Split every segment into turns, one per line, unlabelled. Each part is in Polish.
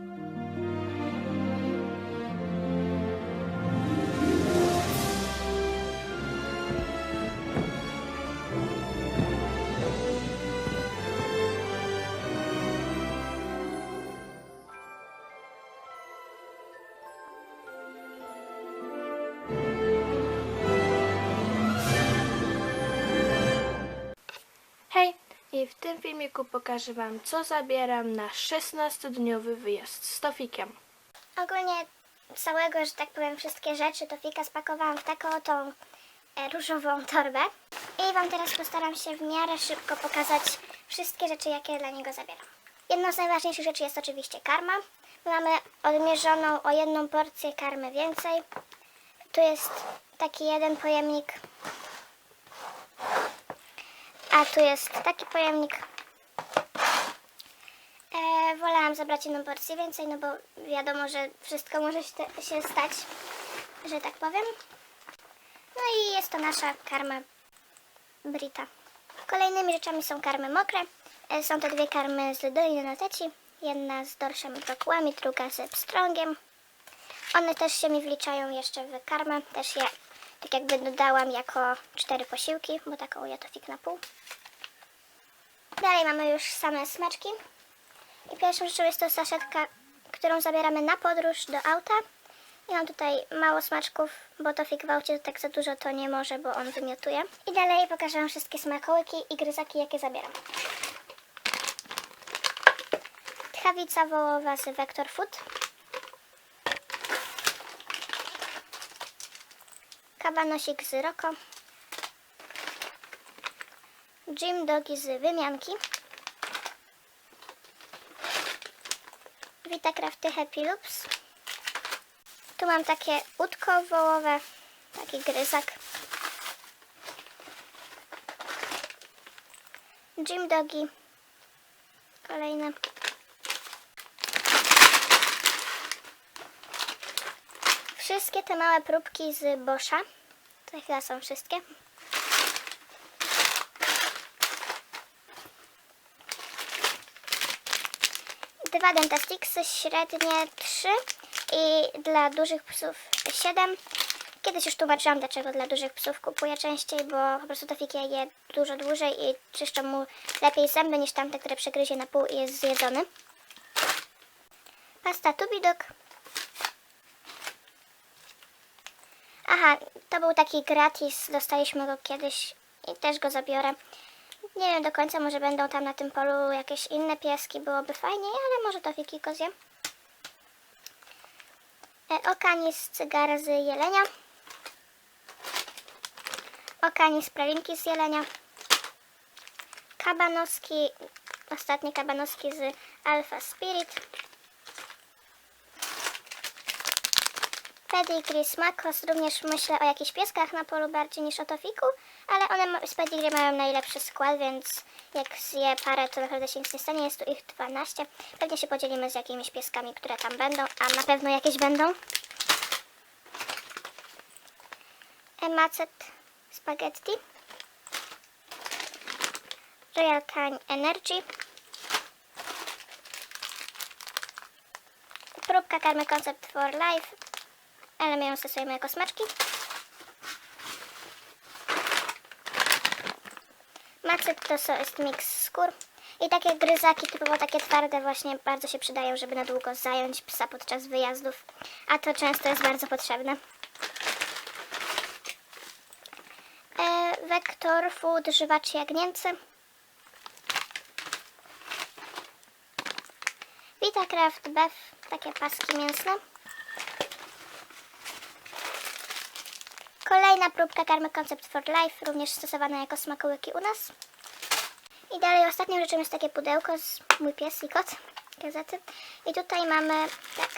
Thank you. I w tym filmiku pokażę Wam, co zabieram na 16-dniowy wyjazd z Tofikiem.
Ogólnie całego, że tak powiem, wszystkie rzeczy to Fika spakowałam w taką oto e, różową torbę. I Wam teraz postaram się w miarę szybko pokazać wszystkie rzeczy, jakie dla niego zabieram. Jedną z najważniejszych rzeczy jest oczywiście karma. My mamy odmierzoną o jedną porcję karmy więcej. Tu jest taki jeden pojemnik. A tu jest taki pojemnik. E, wolałam zabrać jedną porcję więcej, no bo wiadomo, że wszystko może się, się stać, że tak powiem. No i jest to nasza karma Brita. Kolejnymi rzeczami są karmy mokre. E, są to dwie karmy z Doliny Noteci. Jedna z dorszem i brokułami, druga z pstrągiem. One też się mi wliczają jeszcze w karmę. Też je tak jakby dodałam jako cztery posiłki, bo taką ja to fik na pół. Dalej mamy już same smaczki. I pierwszą rzeczą jest to saszetka, którą zabieramy na podróż do auta. I mam tutaj mało smaczków, bo to fig w aucie tak za dużo to nie może, bo on wymiotuje. I dalej pokażę wam wszystkie smakołyki i gryzaki, jakie zabieram. Tchawica wołowa z Vector Food. Kabanosik z Roko. Jim Dogi z Wymianki. Vita Crafty Happy Loops. Tu mam takie łódko wołowe, taki gryzak. Jim Dogi. Kolejne. Wszystkie te małe próbki z Boscha. To chyba są wszystkie. Dwa Dentasticksy, średnie 3 i dla dużych psów 7. Kiedyś już tłumaczyłam, dlaczego dla dużych psów kupuję częściej, bo po prostu Tofik je dużo dłużej i czyszczą mu lepiej zęby niż tamte, które przegryzie na pół i jest zjedzony. Pasta Tubidok. Aha, to był taki gratis, dostaliśmy go kiedyś i też go zabiorę. Nie wiem do końca, może będą tam na tym polu jakieś inne pieski, byłoby fajniej, ale może to fiki go zjem. E, Okani z cygara z jelenia. Okani z pralinki z jelenia. Kabanoski, ostatnie kabanoski z Alpha Spirit. Pedigree Smakos, również myślę o jakichś pieskach na polu bardziej niż o tofiku, ale one z pedigree mają najlepszy skład, więc jak zje parę, to naprawdę się nic nie stanie. Jest tu ich 12. Pewnie się podzielimy z jakimiś pieskami, które tam będą, a na pewno jakieś będą. Emacet Spaghetti. Royal Canin Energy. Próbka karmy Concept for Life ale my ją stosujemy jako smaczki. Macet to jest miks skór. I takie gryzaki, typowo takie twarde właśnie bardzo się przydają, żeby na długo zająć psa podczas wyjazdów. A to często jest bardzo potrzebne. E, Vector Food żywaczy jagnięcy. Vitacraft Beef, takie paski mięsne. Kolejna próbka karmy Concept for Life, również stosowana jako smakołyki u nas. I dalej ostatnią rzeczą jest takie pudełko z mój pies i kot, gazety. I tutaj mamy tak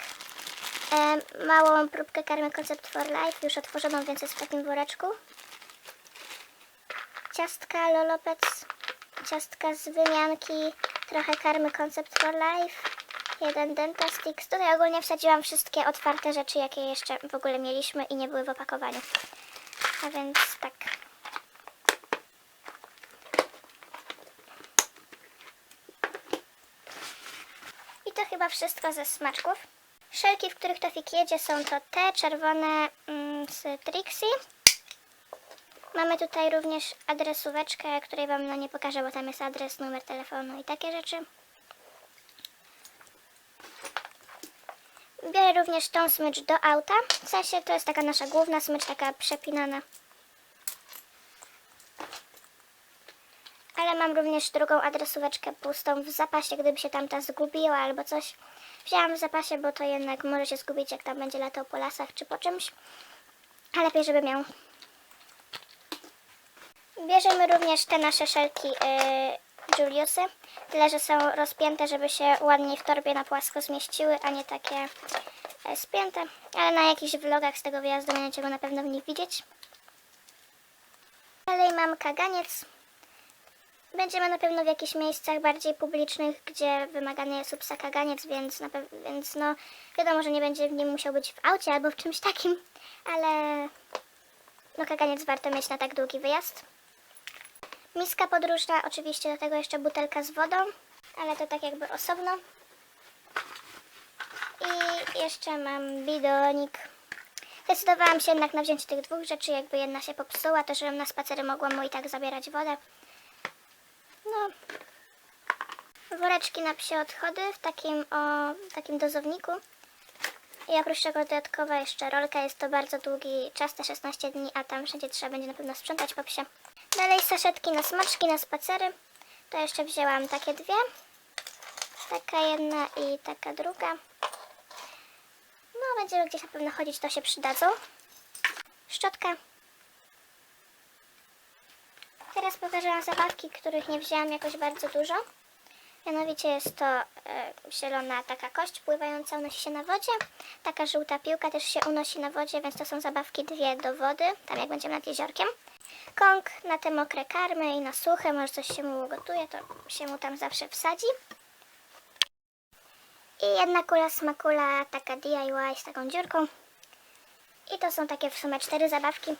e, małą próbkę karmy Concept for Life, już otworzoną, więc jest w takim woreczku. Ciastka Lolopec, ciastka z wymianki, trochę karmy Concept for Life, jeden Dentastix. Tutaj ogólnie wsadziłam wszystkie otwarte rzeczy, jakie jeszcze w ogóle mieliśmy i nie były w opakowaniu. A więc tak. I to chyba wszystko ze smaczków. Szelki, w których Tofik jedzie są to te czerwone mm, z Trixie. Mamy tutaj również adresóweczkę, której Wam no, nie pokażę, bo tam jest adres, numer telefonu i takie rzeczy. Biorę również tą smycz do auta. W sensie to jest taka nasza główna smycz, taka przepinana. Ale mam również drugą adresóweczkę pustą w zapasie, gdyby się tamta zgubiła albo coś. Wzięłam w zapasie, bo to jednak może się zgubić, jak tam będzie latał po lasach czy po czymś. A lepiej, żeby miał. Bierzemy również te nasze szelki yy, Juliusy. Tyle, że są rozpięte, żeby się ładniej w torbie na płasko zmieściły, a nie takie e, spięte. Ale na jakichś vlogach z tego wyjazdu będziecie go na pewno w nich widzieć. Dalej mam kaganiec. Będziemy na pewno w jakichś miejscach bardziej publicznych, gdzie wymagany jest upsa kaganiec, więc, więc no wiadomo, że nie będzie w nim musiał być w aucie albo w czymś takim, ale no kaganiec warto mieć na tak długi wyjazd. Miska podróżna, oczywiście do tego jeszcze butelka z wodą, ale to tak jakby osobno. I jeszcze mam bidonik. Zdecydowałam się jednak na wzięcie tych dwóch rzeczy, jakby jedna się popsuła, to żebym na spacery mogła mu i tak zabierać wodę. No, woreczki na psie odchody w takim, o, w takim dozowniku. I oprócz tego dodatkowa jeszcze rolka. Jest to bardzo długi czas, te 16 dni, a tam wszędzie trzeba będzie na pewno sprzątać po psie. Dalej saszetki na smaczki, na spacery. To jeszcze wzięłam takie dwie. Taka jedna i taka druga. No, będziemy gdzieś na pewno chodzić, to się przydadzą. Szczotka. Teraz pokażę Wam zabawki, których nie wzięłam jakoś bardzo dużo. Mianowicie jest to e, zielona taka kość pływająca, unosi się na wodzie. Taka żółta piłka też się unosi na wodzie, więc to są zabawki dwie do wody, tam jak będziemy nad jeziorkiem. Kąk na te mokre karmy i na suche, może coś się mu ugotuje, to się mu tam zawsze wsadzi. I jedna kula smakula, taka DIY z taką dziurką. I to są takie w sumie cztery zabawki.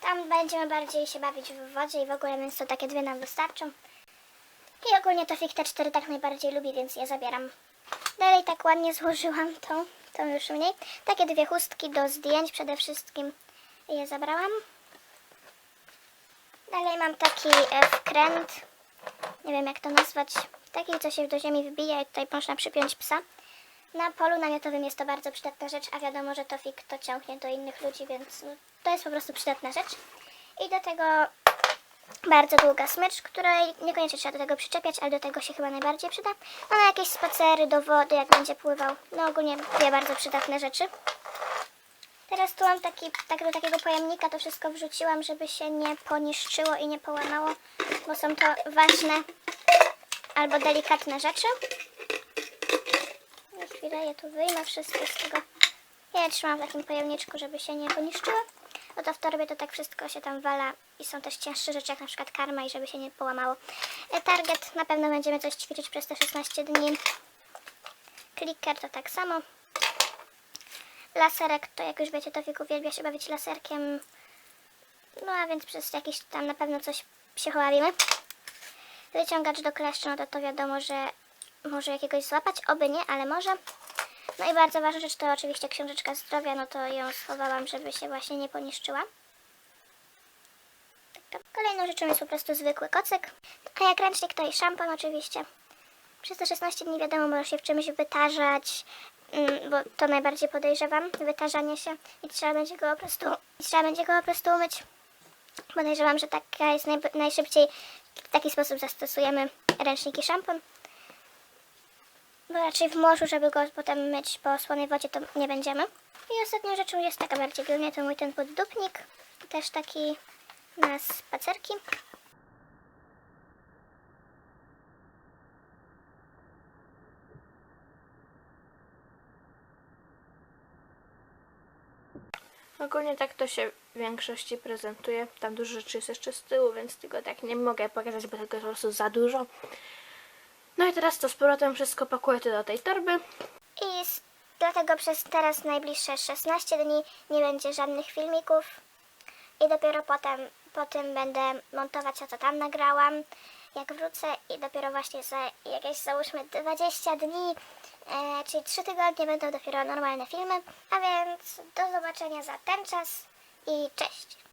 Tam będziemy bardziej się bawić w wodzie i w ogóle, więc to takie dwie nam wystarczą. I ogólnie to Fik te cztery tak najbardziej lubi, więc je zabieram. Dalej tak ładnie złożyłam tą, tą już mniej. Takie dwie chustki do zdjęć przede wszystkim je zabrałam. Dalej mam taki e, wkręt, nie wiem jak to nazwać, taki co się do ziemi wbija i tutaj można przypiąć psa. Na polu namiotowym jest to bardzo przydatna rzecz, a wiadomo, że to Fik to ciągnie do innych ludzi, więc no, to jest po prostu przydatna rzecz. I do tego bardzo długa smycz, której niekoniecznie trzeba do tego przyczepiać, ale do tego się chyba najbardziej przyda. No na jakieś spacery do wody, jak będzie pływał. No ogólnie dwie bardzo przydatne rzeczy. Teraz tu mam taki, tak do takiego pojemnika to wszystko wrzuciłam, żeby się nie poniszczyło i nie połamało, bo są to ważne albo delikatne rzeczy. Na chwilę je tu wyjmę wszystko z tego. Ja trzymam w takim pojemniczku, żeby się nie poniszczyło. No to w torbie to tak wszystko się tam wala i są też cięższe rzeczy, jak na przykład karma i żeby się nie połamało. E, Target na pewno będziemy coś ćwiczyć przez te 16 dni. Clicker to tak samo. Laserek to jak już wiecie, to Fik uwielbia się bawić laserkiem. No a więc przez jakiś tam na pewno coś psychoławimy. Wyciągacz do kleszczu, no to to wiadomo, że może jakiegoś złapać, oby nie, ale może. No i bardzo ważna rzecz to oczywiście książeczka zdrowia, no to ją schowałam, żeby się właśnie nie poniszczyła. Kolejną rzeczą jest po prostu zwykły kocyk. A jak ręcznik to i szampon oczywiście. Przez te 16 dni wiadomo, może się w czymś wytarzać, mm, bo to najbardziej podejrzewam, wytarzanie się i trzeba będzie go po prostu, trzeba będzie go po prostu umyć. Podejrzewam, że taka jest naj, najszybciej, w taki sposób zastosujemy ręcznik i szampon. Bo raczej w morzu, żeby go potem myć po słonej wodzie, to nie będziemy. I ostatnią rzeczą jest taka bardziej głównie to mój ten poddupnik. Też taki na spacerki.
Ogólnie tak to się w większości prezentuje. Tam dużo rzeczy jest jeszcze z tyłu, więc tego tak nie mogę pokazać, bo tego jest po prostu za dużo. No i teraz to z powrotem wszystko pakuję do tej torby.
I dlatego przez teraz najbliższe 16 dni nie będzie żadnych filmików. I dopiero potem, po tym będę montować to, co tam nagrałam. jak wrócę i dopiero właśnie za jakieś załóżmy 20 dni, e, czyli 3 tygodnie będą dopiero normalne filmy. A więc do zobaczenia za ten czas i cześć!